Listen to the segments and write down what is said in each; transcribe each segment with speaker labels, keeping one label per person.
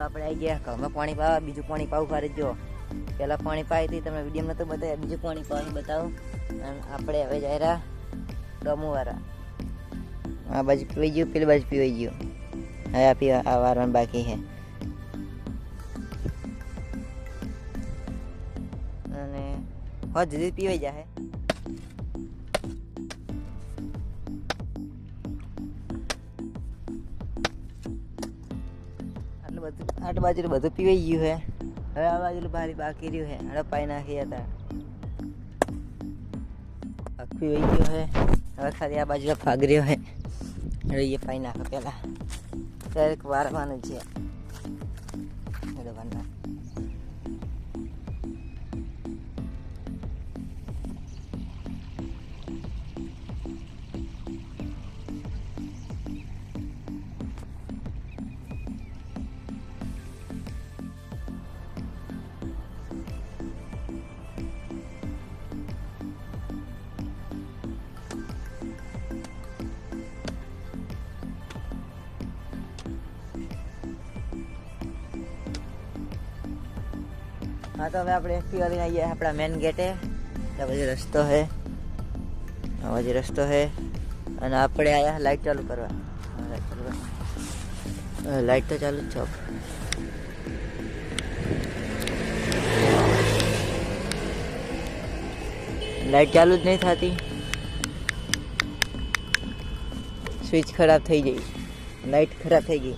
Speaker 1: આપણે આવી ગયા. ઘરમાં પાણી પાવા, બીજું પાણી પાવું ફારે જો. પહેલાં પાણી પાઈ હતી, તમને વીડિયો નહોતું બતાવ્યા. બીજું પાણી પાવાનું બતાવું. અને આપણે હવે જઈ રહ્યા ડમુવાળા આ બાજુ પીવાઈ ગયું, પેલી બાજુ પીવાઈ ગયું. હવે આ પીવા, આ વારવાનું બાકી છે. અને હો, જલ્દી પીવાઈ જાય બધું આટલી બાજુ બધું પીવાઈ ગયું હે. હવે આ બાજુ ભારી બાકી રહ્યું હે. હવે પાઈ નાખી હતા. આખું પીવાઈ ગયો હે. હવે ખાલી આ બાજુ ભાગ રહ્યો હે. હવે એ પાઈ નાખો પહેલા. ક્યારેક વારવાનું છે. હા, તો હવે આપણે એક્ટિવા લઈને આવીએ આપણા મેન ગેટે ત્યાં પછી રસ્તો છે. બાજુ રસ્તો છે. અને આપણે આયા લાઈટ ચાલુ કરવા. લાઈટ તો ચાલુ જ છે લાઈટ ચાલુ જ નહીં થતી. સ્વિચ ખરાબ થઈ ગઈ. લાઈટ ખરાબ થઈ ગઈ.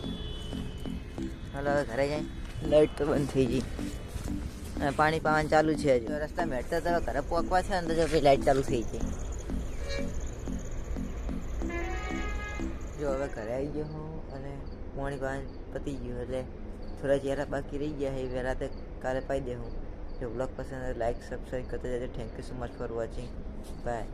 Speaker 1: હાલો, હવે ઘરે જાય લાઈટ તો બંધ થઈ ગઈ. અને પાણી પાવાનું ચાલુ છે હજુ. રસ્તા મેટતા તો ઘરે પહોંચવા છે ને તો જો લાઈટ ચાલુ થઈ જાય જો હવે ઘરે આવી ગયો હું અને પાણી પાવાન પતી ગયું એટલે થોડા ચહેરા બાકી રહી ગયા એ રાતે કાલે પાઈ દે હું. જો બ્લોગ પસંદ લાઈક સબસ્ક્રાઈબ કરતા જજો. Thank you so much for watching bye